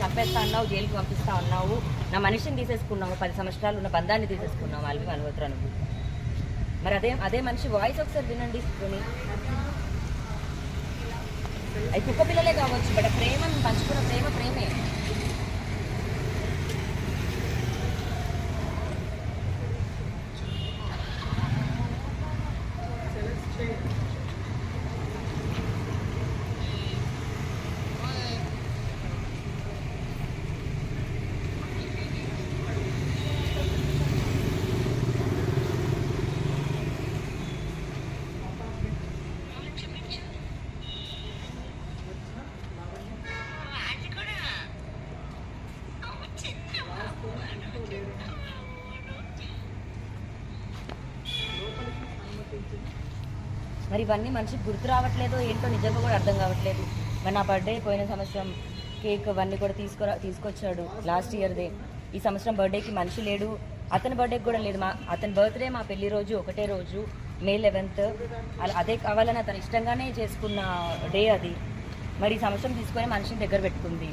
చంపేస్తా ఉన్నావు జైలుకి పంపిస్తా అన్నావు నా మనిషిని తీసేసుకున్నావు పది సంవత్సరాలు ఉన్న బంధాన్ని తీసేసుకున్నావు అల్వి మల్హోత్రా మరి అదే అదే మనిషి వాయిస్ ఒకసారి వినండి కొని అది కుక్క పిల్లలే కావచ్చు బట్ ప్రేమను పంచుకున్న ప్రేమ ప్రేమ మరి ఇవన్నీ మనిషికి గుర్తు రావట్లేదో ఏంటో నిజంగా కూడా అర్థం కావట్లేదు. మరి నా బర్త్డే పోయిన సంవత్సరం కేక్ అవన్నీ కూడా తీసుకురా తీసుకొచ్చాడు లాస్ట్ ఇయర్దే ఈ సంవత్సరం బర్త్డేకి మనిషి లేడు. అతని బర్త్డేకి కూడా లేదు. మా అతని బర్త్డే మా పెళ్ళి రోజు ఒకటే రోజు మే లెవెన్త్ అలా అదే కావాలని అతను ఇష్టంగానే చేసుకున్న డే అది. మరి ఈ సంవత్సరం తీసుకొని మనిషిని దగ్గర పెట్టుకుంది.